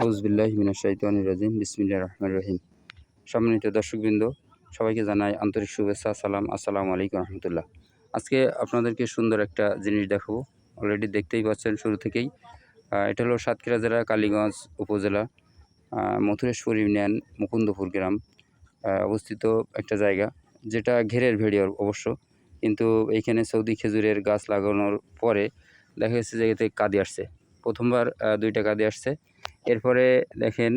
আউজবিল্লাহ মিনাশাইতান রাজিম বিসমিল্লা রহমান রহিম। সম্মানিত দর্শকবৃন্দ, সবাইকে জানাই আন্তরিক শুভেচ্ছা, সালাম, আসসালামু আলাইকুম রহমতুল্লাহ। আজকে আপনাদেরকে সুন্দর একটা জিনিস দেখাবো। অলরেডি দেখতেই পাচ্ছেন শুরু থেকেই। এটা হলো সাতক্ষীরা জেলা, কালীগঞ্জ উপজেলা মথুরেশ্বর ইউনিয়ন, মুকুন্দপুর গ্রাম অবস্থিত একটা জায়গা, যেটা ঘেরের ভেড়িয়র অবশ্য। কিন্তু এইখানে সৌদি খেজুরের গাছ লাগানোর পরে দেখা যাচ্ছে জায়গাতে কাঁদি আসছে। প্রথমবার দুই টাকা দিয়ে আসছে। এরপরে দেখেন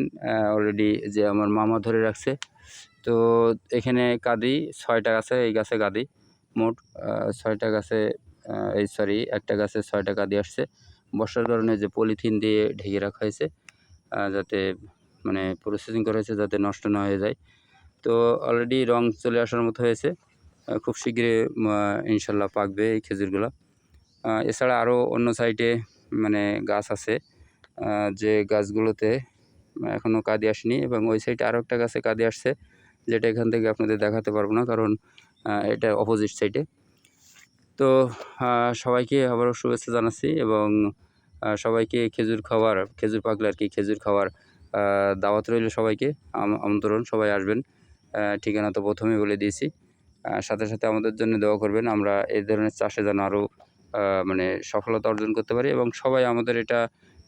অলরেডি যে আমার মামা ধরে রাখছে, তো এখানে কাঁদি ছয়টা গাছে এই গাছে কাঁদি মোট ছয়টা গাছে এই সরি একটা গাছে ছয়টা কাঁদি আসছে। বর্ষার কারণে যে পলিথিন দিয়ে ঢেকে রাখা হয়েছে যাতে মানে প্রসেসিং করা হয়েছে যাতে নষ্ট না হয়ে যায়। তো অলরেডি রং চলে আসার মতো হয়েছে খুব শীঘ্রই ইনশাল্লাহ পাকবে এই খেজুরগুলো। এছাড়া আরও অন্য সাইডে মানে গাছ আছে যে গাছগুলোতে এখনও কাঁদি আসেনি এবং ওই সাইডে আরও একটা গাছে কাঁদি আসছে, যেটা এখান থেকে আপনাদের দেখাতে পারব না কারণ এটা অপোজিট সাইডে তো সবাইকে আবারও শুভেচ্ছা জানাচ্ছি এবং সবাইকে খেজুর খাওয়ার, খেজুর পাকলে আর কি খেজুর খাওয়ার দাওয়াত রইল সবাইকে। আম- আমন্ত্রণ, সবাই আসবেন। ঠিকানা তো প্রথমেই বলে দিয়েছি। সাথে সাথে আমাদের জন্য দোয়া করবেন, আমরা এই ধরনের চাষে যেন আরও মানে সফলতা অর্জন করতে পারি এবং সবাই আমাদের এটা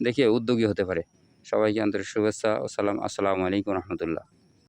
দেখে উদ্যোগী হতে পারে। সবাইকে আন্তরিক শুভেচ্ছা ও সালাম। আসসালামু আলাইকুম রহমতুল্লাহ।